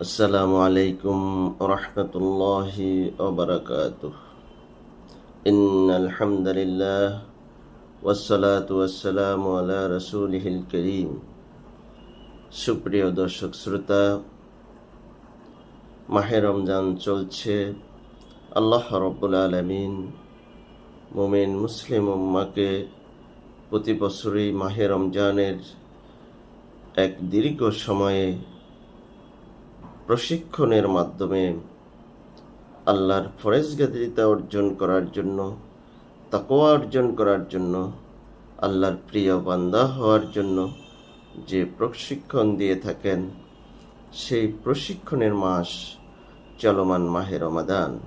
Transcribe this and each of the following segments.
السلام عليكم ورحمة الله وبركاته إن الحمد لله والصلاة والسلام على رسوله الكريم সুপ্রিয় দর্শক শ্রোতা মাহে রমজান চলছে আল্লাহ রব্বুল আলমিন মোমেন মুসলিম উম্মাকে প্রতি বছরই মাহে রমজানের এক দীর্ঘ সময়ে প্রশিক্ষণের মাধ্যমে আল্লাহর ফরেজগাদিতা অর্জন করার জন্য তাকোয়া অর্জন করার জন্য, আল্লাহর প্রিয় বান্দা হওয়ার জন্য যে প্রশিক্ষণ দিয়ে থাকেন, সেই প্রশিক্ষণের মাস চলমান মাহে রমাদান।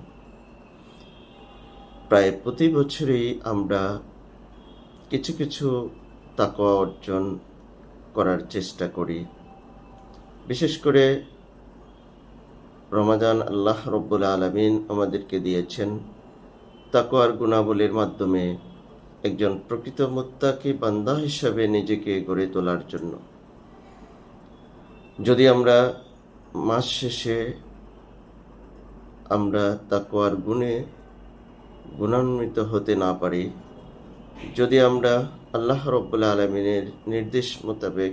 প্রায় প্রতি বছরই আমরা কিছু কিছু তাকোয়া অর্জন করার চেষ্টা করি। বিশেষ করে রমাদান আল্লাহ রব্বুল আলমিন আমাদেরকে দিয়েছেন। তাকোয়ার গুণাবলীর মাধ্যমে একজন প্রকৃত মুত্তাকি বান্দা হিসাবে নিজেকে গড়ে তোলার জন্য। যদি আমরা মাস শেষে আমরা তাকোয়ার গুণে গুণান্বিত হতে না পারি, যদি আমরা আল্লাহ রব্বুল আলমিনের নির্দেশ মোতাবেক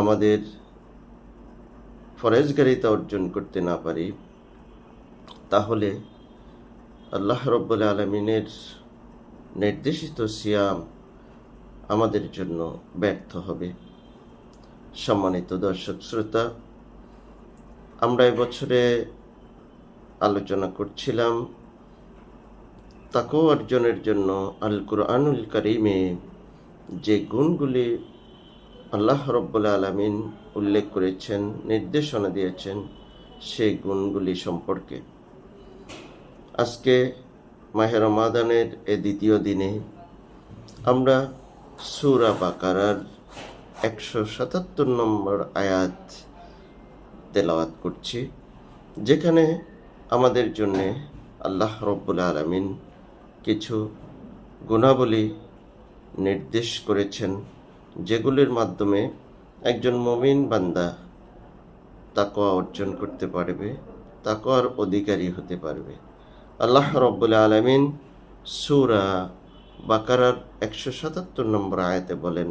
আমাদের ফরেজগারিতা অর্জন করতে না পারি, তাহলে আল্লাহ রব্বুল আলমিনের নির্দেশিত সিয়াম আমাদের জন্য ব্যর্থ হবে। সম্মানিত দর্শক শ্রোতা, আমরা এবছরে আলোচনা করছিলাম তাকেও অর্জনের জন্য আল কুরআনুল করিমে যে গুণগুলি আল্লাহ রব্বুল আলমিন উল্লেখ করেছেন, নির্দেশনা দিয়েছেন সেই গুণগুলি সম্পর্কে। আজকে মাহের মাদানের এ দ্বিতীয় দিনে আমরা সুরা বাকারার একশো সাতাত্তর নম্বর আয়াত তেলাওয়াত করছি, যেখানে আমাদের জন্যে আল্লাহ রব্বুল আলমিন কিছু গুণাবলী নির্দেশ করেছেন। যেগুলির মাধ্যমে একজন মমিন বান্দা তাকোয়া অর্জন করতে পারবে তাকোয়ার অধিকারী হতে পারবে। আল্লাহ রব্বুল আলমিন সুরা বাকারার একশো সাতাত্তর নম্বর আয়াতে বলেন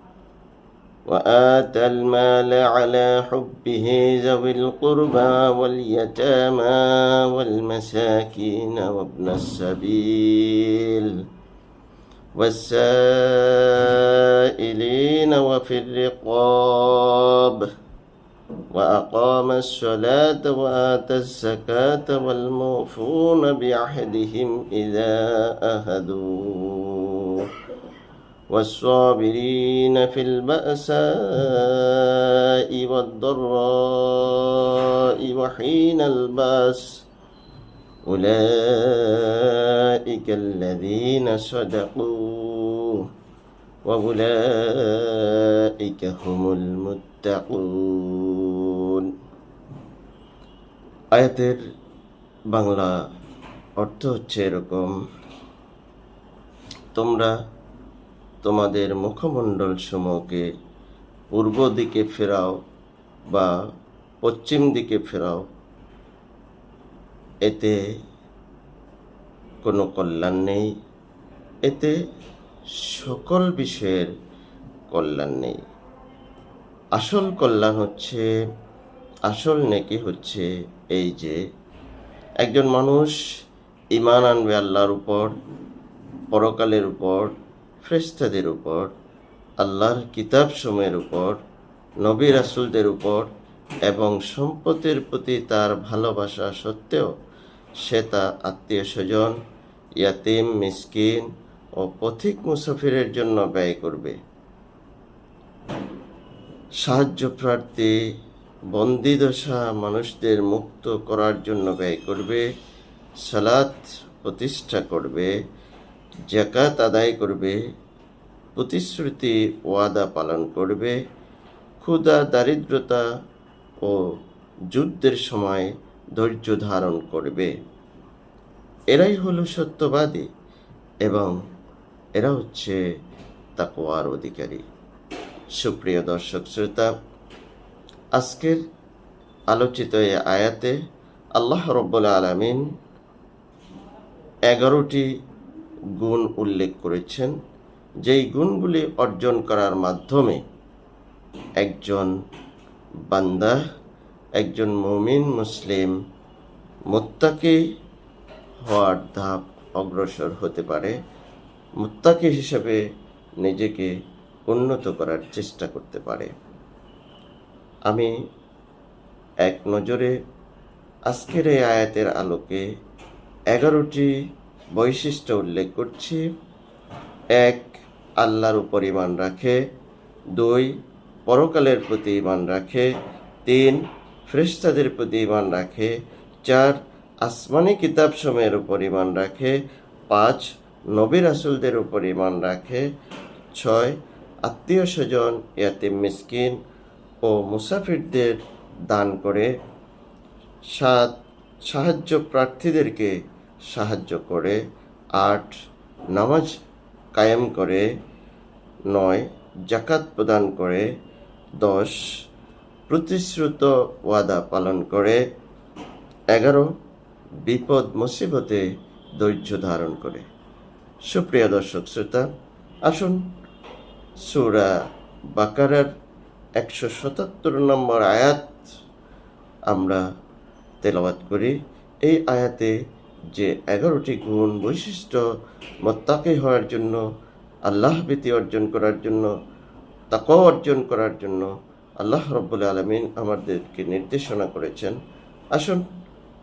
وآتى المال على حبه ذوي القربى واليتامى والمساكين وابن السبيل والسائلين وفي الرقاب وأقام الصلاة وآتى الزكاة والموفون بعهدهم إذا أهدوا. والصابرين في البأساء والضراء وحين الباس أولئك الذين صدقوا وأولئك هم المتقون আয়াতের বাংলা অর্থ হচ্ছে এরকম তোমরা তোমাদের মুখমণ্ডল সমূহকে পূর্ব দিকে ফেরাও বা পশ্চিম দিকে ফেরাও। এতে কোনো কল্যাণ নেই। এতে সকল বিষয়ের কল্যাণ নেই। আসল কল্যাণ হচ্ছে, আসল নেকি হচ্ছে এই যে, একজন মানুষ ইমান আনবে আল্লাহর উপর, পরকালের উপর ফ্রেস্তাদের উপর, আল্লাহর কিতাব সময়ের উপর, নবী রাসুলদের উপর এবং সম্পদের প্রতি তার ভালোবাসা সত্ত্বেও সে তা আত্মীয় স্বজন, ইয়াতিম, মিসকিন ও পথিক মুসাফিরের জন্য ব্যয় করবে। সাহায্য প্রার্থী, বন্দিদশা মানুষদের মুক্ত করার জন্য ব্যয় করবে, সালাত প্রতিষ্ঠা করবে জাকাত আদায় করবে, প্রতিশ্রুতি ওয়াদা পালন করবে, ক্ষুধা, দারিদ্রতা ও যুদ্ধের সময় ধৈর্য ধারণ করবে। এরাই হলো সত্যবাদী এবং এরা হচ্ছে তাকওয়ার অধিকারী। সুপ্রিয় দর্শক শ্রোতা, আজকের আলোচিত এই আয়াতে আল্লাহ রব্বুল আলামিন এগারোটি গুণ উল্লেখ করেছেন, যেই গুণগুলি অর্জন করার মাধ্যমে একজন বান্দা, একজন মুমিন মুসলিম মুত্তাকি হওয়ার ধাপ অগ্রসর হতে পারে, মুত্তাকি হিসেবে নিজেকে উন্নত করার চেষ্টা করতে পারে। আমি এক নজরে আজকের এই আয়াতের আলোকে এগারোটি বৈশিষ্ট্য উল্লেখ করছি। এক, আল্লাহর উপর ইমান রাখে। দুই, পরকালের প্রতি ইমান রাখে। তিন ফ্রেস্তাদের প্রতি ইমান রাখে। চার, আসমানি কিতাব সময়ের উপর ইমান রাখে। পাঁচ, নবী রাসুলদের উপর ইমান রাখে। ছয়, আত্মীয় স্বজন, ইয়াতিম মিসকিন ও মুসাফিরদের দান করে। সাত, সাহায্য প্রার্থীদেরকে সাহায্য করে। আট, নামাজ কায়েম করে। নয় জাকাত প্রদান করে। দশ, প্রতিশ্রুত ওয়াদা পালন করে। এগারো, বিপদ, মুসিবতে ধৈর্য ধারণ করে। সুপ্রিয় দর্শক শ্রোতা, আসুন সুরা বাকারার একশো সতাত্তর নম্বর আয়াত আমরা তেলাওয়াত করি। এই আয়াতে যে এগারোটি গুণ বৈশিষ্ট্য মোত্তাকি হওয়ার জন্য, আল্লাহ ভীতি অর্জন করার জন্য তাকও অর্জন করার জন্য আল্লাহ রব্বুল আলমিন আমাদেরকে নির্দেশনা করেছেন। আসুন,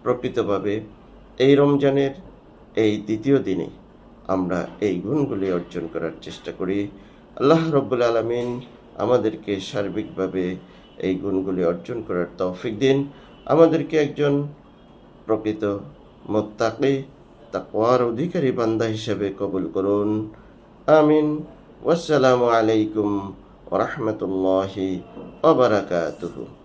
প্রকৃতভাবে এই রমজানের এই দ্বিতীয় দিনে আমরা এই গুণগুলি অর্জন করার চেষ্টা করি। আল্লাহ রব্বুল আলমিন আমাদেরকে সার্বিকভাবে এই গুণগুলি অর্জন করার তৌফিক দিন। আমাদেরকে একজন প্রকৃত মোত্তাকি তাকওয়ার অধিকারী বান্দা হিসেবে কবুল করুন। আমিন। ওয়াসালামু আলাইকুম ওরহমতুল্লাহি ওবরাকাতুহু